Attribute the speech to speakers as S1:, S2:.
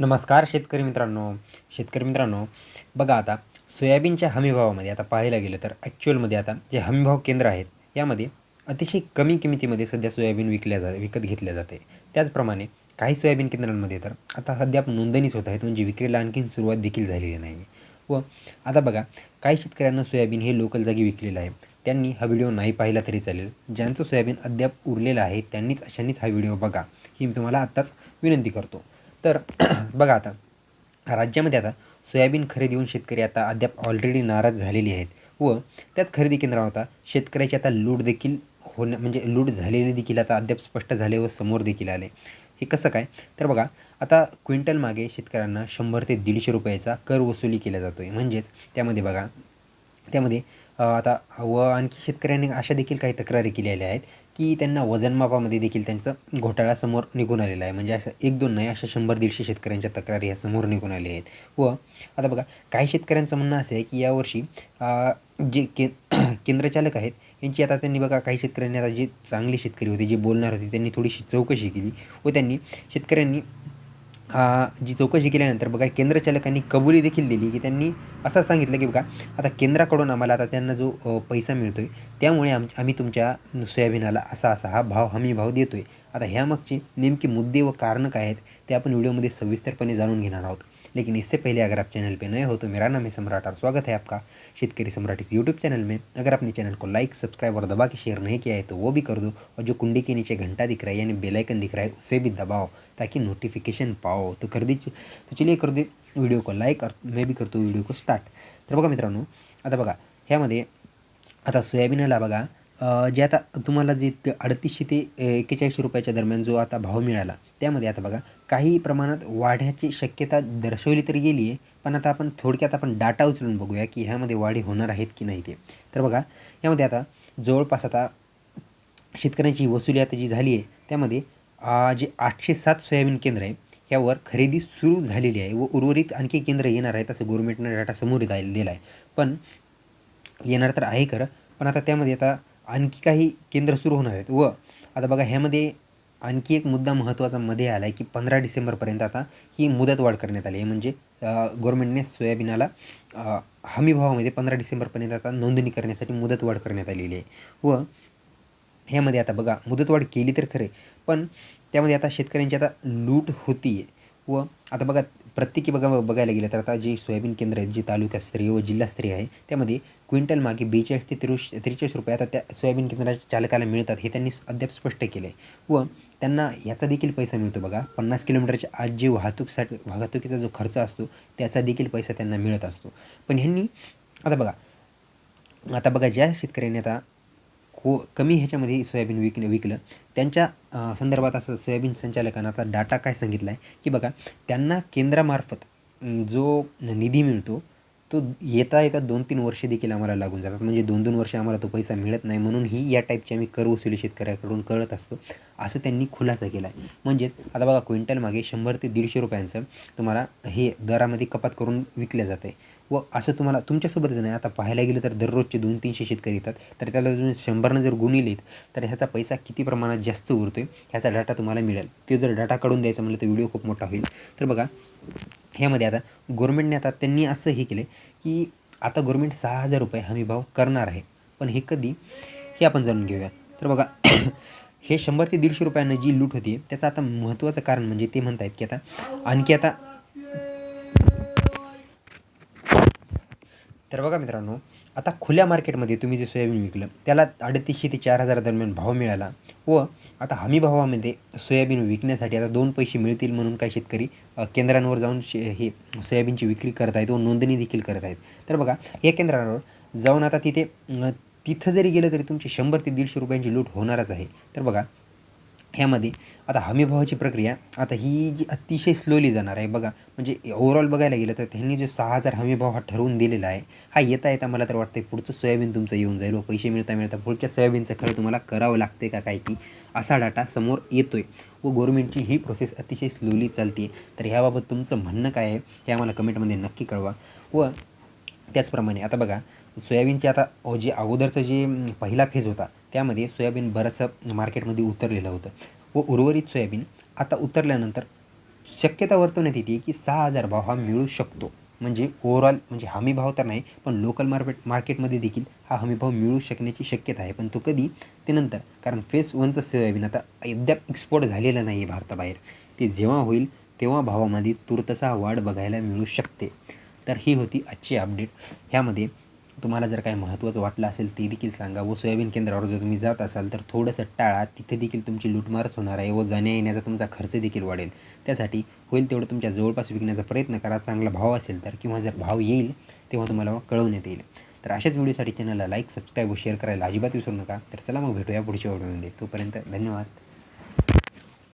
S1: नमस्कार शेतकरी मित्रांनो. शेतकरी मित्रांनो बघा आता सोयाबीनच्या हमीभावामध्ये आता पाहायला गेलं तर ॲक्च्युअलमध्ये आता जे हमीभाव केंद्र आहेत यामध्ये अतिशय कमी किमतीमध्ये सध्या सोयाबीन विकल्या जा विकत घेतल्या जाते. त्याचप्रमाणे काही सोयाबीन केंद्रांमध्ये तर आता सध्या नोंदणीच होत आहेत म्हणजे विक्रीला आणखीन सुरुवात देखील झालेली नाही आहे व आता बघा काही शेतकऱ्यांना सोयाबीन हे लोकल जागी विकलेलं आहे. त्यांनी हा व्हिडिओ नाही पाहिला तरी चालेल. ज्यांचं सोयाबीन अद्याप उरलेलं आहे त्यांनीच अशांनीच हा व्हिडिओ बघा. ही मी तुम्हाला आत्ताच विनंती करतो. तर बघा आता राज्यामध्ये आता सोयाबीन खरेदी होऊन शेतकरी आता अद्याप ऑलरेडी नाराज झालेले आहेत व त्याच खरेदी केंद्रावर आता शेतकऱ्याची आता लूट देखील होणं म्हणजे लूट झालेली देखील आता अद्याप स्पष्ट झाले व समोर देखील आले. हे कसं काय? तर बघा आता क्विंटल मागे शेतकऱ्यांना शंभर ते दीडशे रुपयाचा कर वसुली केला जातो आहे म्हणजेच त्यामध्ये बघा त्यामध्ये आता व आणखी शेतकऱ्यांनी अशा देखील काही तक्रारी केलेल्या आहेत की त्यांना वजनमापामध्ये देखील त्यांचं घोटाळा समोर निघून आलेला आहे. म्हणजे असं एक दोन नाही अशा शंभर दीडशे शेतकऱ्यांच्या तक्रारी ह्या समोर निघून आल्या आहेत. व आता बघा काही शेतकऱ्यांचं म्हणणं असं आहे की यावर्षी जे के केंद्रचालक आहेत यांची आता त्यांनी बघा काही शेतकऱ्यांनी आता जे चांगले शेतकरी होते जे बोलणार होते त्यांनी थोडीशी चौकशी केली व त्यांनी शेतकऱ्यांनी जी चौकशी केल्यानंतर बघा केंद्रचालकांनी कबुली देखील दिली की त्यांनी असं सांगितलं की बघा आता केंद्राकडून आम्हाला आता त्यांना जो पैसा मिळतो आहे त्यामुळे आम आम्ही तुमच्या सोयाबीनाला असा असा हा भाव हमी भाव देतो आहे आता ह्यामागचे नेमके मुद्दे व कारणं काय आहेत ते आपण व्हिडिओमध्ये सविस्तरपणे जाणून घेणार आहोत. लेकिन इससे पहले अगर आप चैनल पे नए हो तो मेरा नाम है सम्राट और स्वागत है आपका शेतकरी सम्राट इस यूट्यूब चैनल में। अगर आपने चैनल को लाइक सब्सक्राइब और दबा के शेयर नहीं किया है तो वो भी कर दो और जो कुंडी के नीचे घंटा दिख रहा है, यानी बेलाइकन दिख रहा है, उसे भी दबाओ ताकि नोटिफिकेशन पाओ। तो कर दीजिए। तो चलिए कर दे व्हिडिओ को लाईक और मैं भी करतो व्हिडिओ को स्टार्ट तर बघा मित्रांनो, आता बघा, ह्यामध्ये आता सोयाबीनला बघा जे आता तुम्हाला जे अडतीसशे ते एक्केचाळीस रुपयाच्या दरम्यान जो आता भाव मिळाला त्यामध्ये आता बघा काही प्रमाणात वाढण्याची शक्यता दर्शवली तरी गेली आहे पण आता आपण थोडक्यात आपण डाटा उचलून बघूया की ह्यामध्ये वाढी होणार आहेत की नाही ते. तर बघा यामध्ये आता जवळपास आता शेतकऱ्यांची वसुली आता जी झाली आहे त्यामध्ये जे आठशे सात सोयाबीन केंद्र आहे ह्यावर खरेदी सुरू झालेली आहे व उर्वरित आणखी केंद्र येणार आहेत असं गव्हर्मेंटनं डाटा समोर दिला आहे पण येणार तर आहे खरं पण आता त्यामध्ये आता आणखी काही केंद्र सुरू होणार आहेत. व आता बघा ह्यामध्ये आणखी एक मुद्दा महत्त्वाचा मध्ये आला आहे की पंधरा डिसेंबरपर्यंत आता ही मुदतवाढ करण्यात आली आहे. म्हणजे गव्हर्मेंटने सोयाबीनाला हमीभावामध्ये पंधरा डिसेंबरपर्यंत आता नोंदणी करण्यासाठी मुदतवाढ करण्यात आलेली आहे. व ह्यामध्ये आता बघा मुदतवाढ केली तर खरे पण त्यामध्ये आता शेतकऱ्यांची आता लूट होती आहे व आता बघा प्रत्येकी बघा बघायला गेलं तर आता जे सोयाबीन केंद्र आहेत जे तालुकास्तरीय व जिल्हास्तरीय आहे त्यामध्ये क्विंटल मागे बेचाळीस ते त्रिश त्रेचाळीस रुपये आता त्या सोयाबीन केंद्राच्या चालकाला मिळतात हे त्यांनी अद्याप स्पष्ट केलं आहे. व त्यांना याचा देखील पैसा मिळतो बघा. पन्नास किलोमीटरच्या आज जे वाहतूकसाठी वाहतुकीचा जो खर्च असतो त्याचा देखील पैसा त्यांना मिळत असतो. पण ह्यांनी आता बघा. आता बघा ज्या शेतकऱ्यांनी आता को कमी ह्याच्यामध्ये सोयाबीन विक विकलं. त्यांच्या संदर्भात असं सोयाबीन संचालकांना आता डाटा काय सांगितला आहे की बघा त्यांना केंद्रामार्फत जो निधी मिळतो तो येता येता दोन तीन वर्षे देखील आम्हाला लागून जातात. म्हणजे दोन दोन वर्ष आम्हाला तो पैसा मिळत नाही म्हणून ही या टाईपची आम्ही कर वसुली शेतकऱ्याकडून करत असतो असं त्यांनी खुलासा केला आहे म्हणजेच आता बघा क्विंटलमागे शंभर ते दीडशे रुपयांचं तुम्हाला हे दरामध्ये कपात करून विकल्या जाते व असं तुम्हाला तुमच्यासोबतच नाही. आता पाहायला गेलं तर दररोजचे दोन तीनशे शेतकरी येतात. तर त्याला तुम्ही शंभरनं जर गुणिलेत तर ह्याचा पैसा किती प्रमाणात जास्त उरतो आहे ह्याचा डाटा तुम्हाला मिळेल. ते जर डाटा काढून द्यायचं म्हणलं तर व्हिडिओ खूप मोठा होईल. तर बघा ह्यामध्ये आता गव्हर्मेंटने आता त्यांनी असं हे केलं की आता गव्हर्मेंट सहा हजार रुपये हमी भाव करणार आहे. पण हे कधी? हे आपण जाणून घेऊया तर बघा हे शंभर ते दीडशे रुपयांना जी लूट होती त्याचं आता महत्त्वाचं कारण म्हणजे ते म्हणत आहेत की आता आणखी आता तर बघा मित्रांनो आता खुल्या मार्केटमध्ये तुम्ही जे सोयाबीन विकलं त्याला अडतीसशे ते चार हजार दरम्यान भाव मिळाला व आता हमी भावामध्ये सोयाबीन विकण्यासाठी आता दोन पैसे मिळतील म्हणून काही शेतकरी केंद्रांवर जाऊन शे हे सोयाबीनची विक्री करत आहेत व नोंदणी देखील करत आहेत. तर बघा या केंद्रांवर जाऊन आता तिथे तिथं जरी गेलं तरी तुमचे शंभर ते दीडशे रुपयांची लूट होणारच आहे. तर बघा ह्यामध्ये आता हमीभावाची प्रक्रिया आता ही जी अतिशय स्लोली जाणार आहे बघा म्हणजे ओव्हरऑल बघायला गेलं तर त्यांनी जो सहा हजार हमीभाव हा ठरवून दिलेला आहे हा येता येता मला तर वाटतं पुढचं सोयाबीन तुमचं येऊन जाईल व पैसे मिळता मिळता पुढच्या सोयाबीनचं खरं तुम्हाला करावं लागते का काय की असा डाटा समोर येतो आहे व गव्हर्मेंटची ही प्रोसेस अतिशय स्लोली चालते तर ह्याबाबत तुमचं म्हणणं काय आहे हे आम्हाला कमेंटमध्ये नक्की कळवा. व त्याचप्रमाणे आता बघा सोयाबीनची आता जे अगोदरचं जे पहिला फेज होता त्यामध्ये सोयाबीन बरंचसं मार्केटमध्ये उतरलेलं होतं. व उर्वरित सोयाबीन आता उतरल्यानंतर शक्यता वर्तवण्यात येते की सहा हजार भाव हा मिळू शकतो. म्हणजे ओव्हरऑल म्हणजे हमी भाव तर नाही पण लोकल मार्केट मार्केटमध्ये देखील हा हमी भाव मिळू शकण्याची शक्यता आहे. पण तो कधी? ते नंतर. कारण फेस वनचं सोयाबीन आता अद्याप एक्सपोर्ट झालेलं नाही आहे भारताबाहेर. ते जेव्हा होईल तेव्हा भावामध्ये तुर्तसा वाढ बघायला मिळू शकते. तर ही होती आजची अपडेट ह्यामध्ये तुम्हाला जर काही महत्त्वाचं वाटलं असेल ते देखील सांगा. व सोयाबीन केंद्रावर जर तुम्ही जात असाल तर थोडंसं टाळा. तिथे देखील तुमची लूटमारच होणार आहे व जाण्या येण्याचा तुमचा खर्च देखील वाढेल. त्यासाठी होईल तेवढं तुमच्या जवळपास विकण्याचा प्रयत्न करा. चांगला भाव असेल तर किंवा जर भाव येईल तेव्हा तुम्हाला कळवण्यात येईल. तर अशाच व्हिडिओसाठी चॅनलला लाईक सबस्क्राईब व शेअर करायला अजिबात विसरू नका. तर चला मग भेटूया पुढच्या व्हिडिओमध्ये. तोपर्यंत धन्यवाद.